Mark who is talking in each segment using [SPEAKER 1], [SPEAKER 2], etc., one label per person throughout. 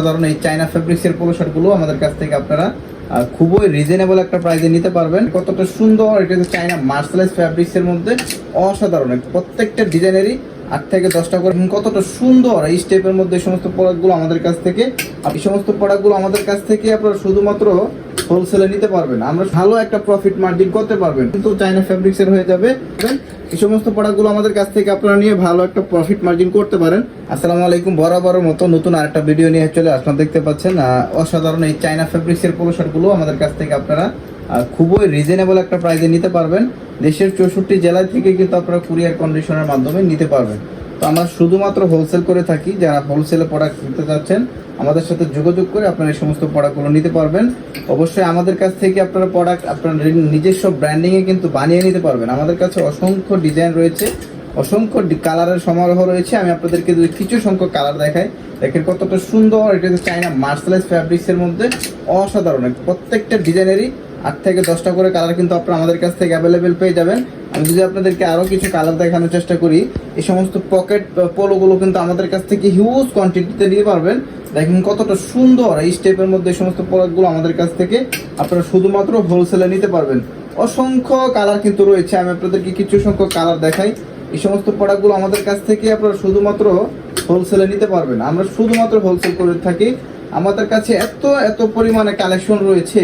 [SPEAKER 1] সাধারণ এই চাইনা ফেব্রিক্সের পোলো আমাদের কাছ থেকে আপনারা খুবই রিজনেবল একটা প্রাইসে নিতে পারবেন। কতটা সুন্দর, এটা হচ্ছে চাইনা মার্শালাইজ ফ্যাব্রিক্সের মধ্যে অসাধারণ। প্রত্যেকটা ডিজাইনেরই আট থেকে দশটা করে কতটা সুন্দর এই স্টেপের মধ্যে এই সমস্ত প্রোডাক্টগুলো আমাদের কাছ থেকে। এই সমস্ত প্রোডাক্টগুলো আমাদের কাছ থেকে আপনারা শুধুমাত্র হোলসেলে নিতে পারবেন। আমরা ভালো একটা প্রফিট মার্জিন করতে পারবেন। কিন্তু চাইনা ফ্যাব্রিক্সের হয়ে যাবে এই সমস্ত প্রোডাক্টগুলো আমাদের কাছ থেকে আপনারা নিয়ে ভালো একটা প্রফিট মার্জিন করতে পারেন। আসসালামু আলাইকুম বরাবর মতো নতুন আরেকটা ভিডিও নিয়ে চলে আসলাম। দেখতে পাচ্ছেন অসাধারণ এই চায়না ফ্যাব্রিক্সের পোলো আমাদের কাছ থেকে আপনারা খুবই রিজনেবল একটা প্রাইসে নিতে পারবেন। দেশের চৌষট্টি জেলা থেকে কিন্তু আপনারা কুরিয়ার কন্ডিশনের মাধ্যমে নিতে পারবেন। তো আমরা শুধুমাত্র হোলসেল করে থাকি, যারা হোলসেলে প্রোডাক্ট নিতে চাচ্ছেন আমাদের সাথে যোগাযোগ করে আপনারা এই সমস্ত প্রোডাক্টগুলো নিতে পারবেন। অবশ্যই আমাদের কাছ থেকে আপনারা প্রোডাক্ট আপনার নিজস্ব ব্র্যান্ডিংয়ে কিন্তু বানিয়ে নিতে পারবেন। আমাদের কাছে অসংখ্য ডিজাইন রয়েছে, অসংখ্য কালারের সমারোহ রয়েছে। আমি আপনাদেরকে যদি কিছু সংখ্যক কালার দেখাই, দেখেন কতটা সুন্দর, এটা চাইনা মার্শালাইজ ফ্যাব্রিক্সের মধ্যে অসাধারণ। প্রত্যেকটা ডিজাইনেরই আট থেকে দশটা করে কালার কিন্তু আপনারা আমাদের কাছ থেকে অ্যাভেলেবেল পেয়ে যাবেন। আমি যদি আপনাদেরকে আরও কিছু কালার দেখানোর চেষ্টা করি, এই সমস্ত পকেট পোলোগুলো কিন্তু আমাদের কাছ থেকে হিউজ কোয়ান্টিটিতে নিতে পারবেন। দেখেন কতটা সুন্দর এই স্টেপের মধ্যে এই সমস্ত প্রোডাক্টগুলো আমাদের কাছ থেকে আপনারা শুধুমাত্র হোলসেলে নিতে পারবেন। অসংখ্য কালার কিন্তু রয়েছে। আমি আপনাদেরকে কিছু সংখ্যক কালার দেখাই। এই সমস্ত প্রোডাক্টগুলো আমাদের কাছ থেকে আপনারা শুধুমাত্র হোলসেলে নিতে পারবেন। আমরা শুধুমাত্র হোলসেল করে থাকি। আমাদের কাছে এত এত পরিমাণে কালেকশন রয়েছে।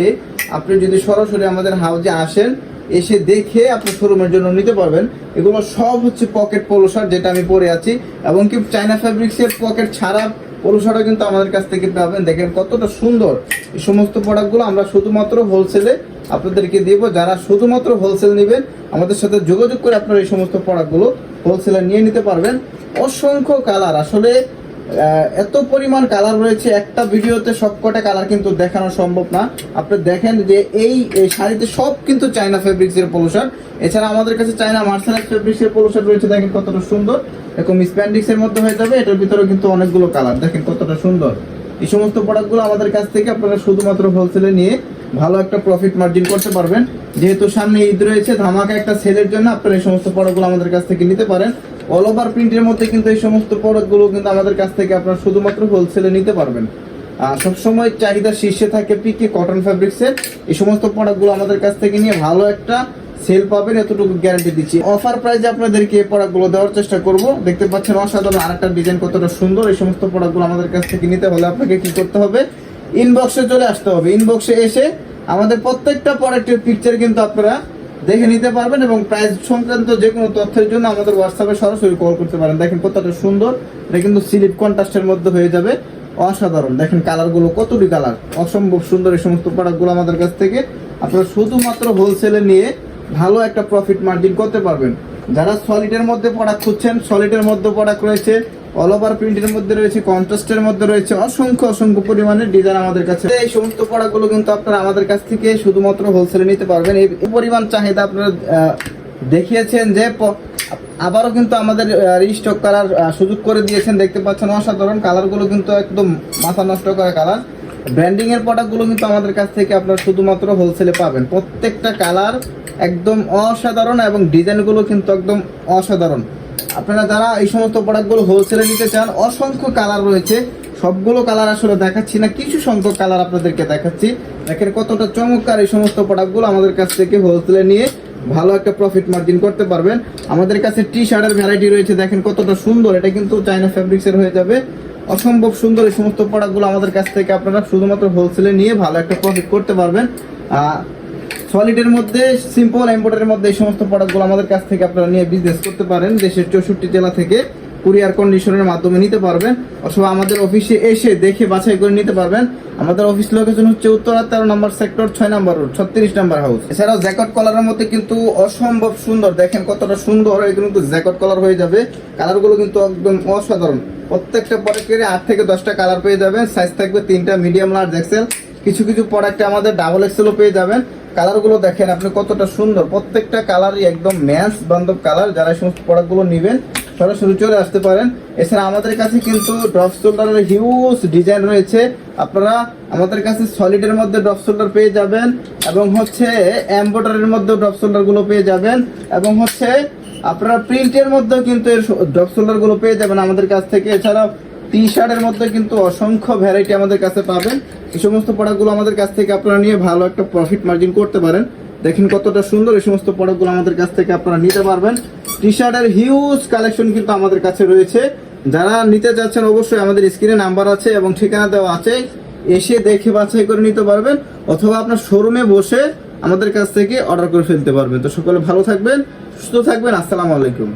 [SPEAKER 1] আপনি যদি সরাসরি আমাদের হাউজে আসেন, এসে দেখে আপনি শোরুমের জন্য নিতে পারবেন। এগুলো সব হচ্ছে পকেট পোলো শার্ট যেটা আমি পরে আছি। এবং কি চাইনা ফ্যাব্রিক্সের পকেট ছাড়া পোলো শার্টও কিন্তু আমাদের কাছ থেকে পাবেন। দেখেন কতটা সুন্দর। এই সমস্ত প্রোডাক্টগুলো আমরা শুধুমাত্র হোলসেলে আপনাদেরকে দেব। যারা শুধুমাত্র হোলসেল নেবেন, আমাদের সাথে যোগাযোগ করে আপনারা এই সমস্ত প্রোডাক্টগুলো হোলসেলে নিয়ে নিতে পারবেন। অসংখ্য কালার আসলে এত পরিমাণ কালার রয়েছে, একটা ভিডিওতে সবকটা কালার কিন্তু দেখানো সম্ভব না। আপনি দেখেন যে এই শাড়িতে সব কিন্তু চায়না ফেব্রিক্সের পোলো শার্ট এছাড়া আমাদের কাছে চায়না মার্শালাইজ ফেব্রিক্সের পোলো শার্ট রয়েছে, দেখেন কতটা সুন্দর। এরকম স্প্যান্ডিক্সের মধ্যে হয়ে যাবে, এটার ভিতরে কিন্তু অনেকগুলো কালার দেখেন কতটা সুন্দর। এই সমস্ত প্রোডাক্টগুলো আমাদের কাছ থেকে আপনারা শুধুমাত্র হোলসেলে নিয়ে ভালো একটা প্রফিট মার্জিন করতে পারবেন। যেহেতু সামনে ঈদ রয়েছে, ধামাকা একটা সেলের জন্য আপনারা এই সমস্ত প্রোডাক্টগুলো আমাদের কাছ থেকে নিতে পারেন। অল ওভার প্রিন্টের মধ্যে কিন্তু এই সমস্ত প্রোডাক্টগুলো কিন্তু আমাদের কাছ থেকে আপনারা শুধুমাত্র হোলসেলে নিতে পারবেন। সবসময় চাহিদা শীর্ষে থাকে পিকে কটন ফ্যাব্রিক্সের এই সমস্ত প্রোডাক্টগুলো আমাদের কাছ থেকে নিয়ে ভালো একটা সেল পাবেন, এতটুকু গ্যারান্টি দিচ্ছি। অফার প্রাইসে আপনাদেরকে এই প্রোডাক্টগুলো দেওয়ার চেষ্টা করব। দেখতে পাচ্ছেন অসাধারণ আরেকটা ডিজাইন কতটা সুন্দর। এই সমস্ত প্রোডাক্টগুলো আমাদের কাছ থেকে নিতে হলে আপনাকে কি করতে হবে? ইনবক্সে চলে আসতে হবে। ইনবক্সে এসে আমাদের প্রত্যেকটা প্রোডাক্টের পিকচার কিন্তু আপনারা দেখে নিতে পারবেন এবং প্রাইস সংক্রান্ত যে কোনো তথ্যের জন্য আমাদের হোয়াটসঅ্যাপে সরাসরি কল করতে পারেন। দেখেন কতটা সুন্দর। এটা কিন্তু সিলিপ কন্ট্রাস্টের মধ্যে হয়ে যাবে। অসাধারণ। দেখেন কালারগুলো কতটি কালার অসম্ভব সুন্দর এই সমস্ত প্রোডাক্টগুলো আমাদের কাছ থেকে। আপনারা শুধুমাত্র হোলসেলে নিয়ে ভালো একটা প্রফিট মার্জিন করতে পারবেন। যারা সলিডের মধ্যে প্রোডাক্ট খুঁজছেন সলিডের মধ্যে প্রোডাক্ট রয়েছে অল ওভার প্রিন্টের মধ্যে রয়েছে কন্ট্রাস্টের মধ্যে রয়েছে, অসংখ্য অসংখ্য পরিমাণে ডিজাইন আমাদের কাছে। এই সমস্ত প্রোডাক্টগুলো কিন্তু আপনারা আমাদের কাছ থেকে শুধুমাত্র হোলসেলে নিতে পারবেন। এই পরিমাণ চাহিদা আপনারা দেখিয়েছেন যে আবারও কিন্তু আমাদের রিস্টক করার সুযোগ করে দিয়েছেন। দেখতে পাচ্ছেন অসাধারণ কালারগুলো কিন্তু একদম মাথা নষ্ট করা কালার ব্র্যান্ডিং এর প্রোডাক্টগুলো কিন্তু আমাদের কাছ থেকে আপনারা শুধুমাত্র হোলসেলে পাবেন। প্রত্যেকটা কালার একদম অসাধারণ এবং ডিজাইনগুলো কিন্তু একদম অসাধারণ। আপনারা যারা এই সমস্ত প্রোডাক্টগুলো হোলসেলে নিতে চান, অসংখ্য কালার রয়েছে। সবগুলো কালার আসলে দেখাচ্ছি না, কিছু সংখ্যক কালার আপনাদেরকে দেখাচ্ছি। দেখেন কতটা চমৎকার এই সমস্ত প্রোডাক্টগুলো আমাদের কাছ থেকে হোলসেলে নিয়ে ভালো একটা প্রফিট মার্জিন করতে পারবেন। আমাদের কাছে টি শার্টের ভ্যারাইটি রয়েছে, দেখেন কতটা সুন্দর। এটা কিন্তু চায়না ফ্যাব্রিক্সের হয়ে যাবে। অসম্ভব সুন্দর এই সমস্ত প্রোডাক্টগুলো আমাদের কাছ থেকে আপনারা শুধুমাত্র হোলসেলে নিয়ে ভালো একটা প্রফিট করতে পারবেন। সলিডের মধ্যে সিম্পল এম্বয়ডারির মধ্যে এই সমস্ত প্রোডাক্টগুলো আমাদের কাছ থেকে আপনারা নিয়ে বিজনেস করতে পারেন। দেশের চৌষট্টি জেলা থেকে কুরিয়ার কন্ডিশনের মাধ্যমে নিতে পারবেন, অথবা আমাদের অফিসে এসে দেখে বাছাই করে নিতে পারবেন। আমাদের অফিস লোকেশন হচ্ছে উত্তরা তেরো নম্বর সেক্টর ছয় নম্বর রোড ছত্রিশ নম্বর হাউস এছাড়াও জ্যাকেট কলারের মধ্যে কিন্তু অসম্ভব সুন্দর। দেখেন কতটা সুন্দর কিন্তু জ্যাকেট কলার হয়ে যাবে। কালারগুলো কিন্তু একদম অসাধারণ। প্রত্যেকটা প্রোডাক্টের আট থেকে দশটা কালার পেয়ে যাবেন। সাইজ থাকবে তিনটা মিডিয়াম লার্জ এক্সেল কিছু কিছু প্রোডাক্টে আমাদের ডাবল এক্সেলও পেয়ে যাবেন। কালারগুলো দেখেন, আপনি কতটা সুন্দর। প্রত্যেকটা কালারই একদম ম্যাচ বান্ধব কালার। যারা এই সমস্ত প্রোডাক্টগুলো নেবেন, সরাসরি চলে আসতে পারেন। এছাড়া আমাদের কাছে কিন্তু ড্রপ শোল্ডারের হিউজ ডিজাইন রয়েছে। আপনারা আমাদের কাছে সলিডের মধ্যে ড্রপ শোল্ডার পেয়ে যাবেন এবং হচ্ছে এম্বয়ডারির মধ্যে ড্রপ শোল্ডারগুলো পেয়ে যাবেন এবং হচ্ছে আপনারা প্রিন্টের মধ্যেও কিন্তু এর ড্রপ শোল্ডারগুলো পেয়ে যাবেন আমাদের কাছ থেকে। এছাড়াও টি শার্টের মধ্যে কিন্তু অসংখ্য ভ্যারাইটি আমাদের কাছে পাবেন। এই সমস্ত প্রোডাক্টগুলো আমাদের কাছ থেকে আপনারা নিয়ে ভালো একটা প্রফিট মার্জিন করতে পারেন। দেখেন কতটা সুন্দর এই সমস্ত প্রোডাক্টগুলো আমাদের কাছ থেকে আপনারা নিতে পারবেন। টি শার্টের হিউজ কালেকশন কিন্তু আমাদের কাছে রয়েছে। যারা নিতে চাচ্ছেন অবশ্যই আমাদের স্ক্রিনে নাম্বার আছে এবং ঠিকানা দেওয়া আছে। এসে দেখে বাছাই করে নিতে পারবেন অথবা আপনার শোরুমে বসে আমাদের কাছ থেকে অর্ডার করে ফেলতে পারবেন। তো সকলে ভালো থাকবেন, সুস্থ থাকবেন। আসসালামু আলাইকুম।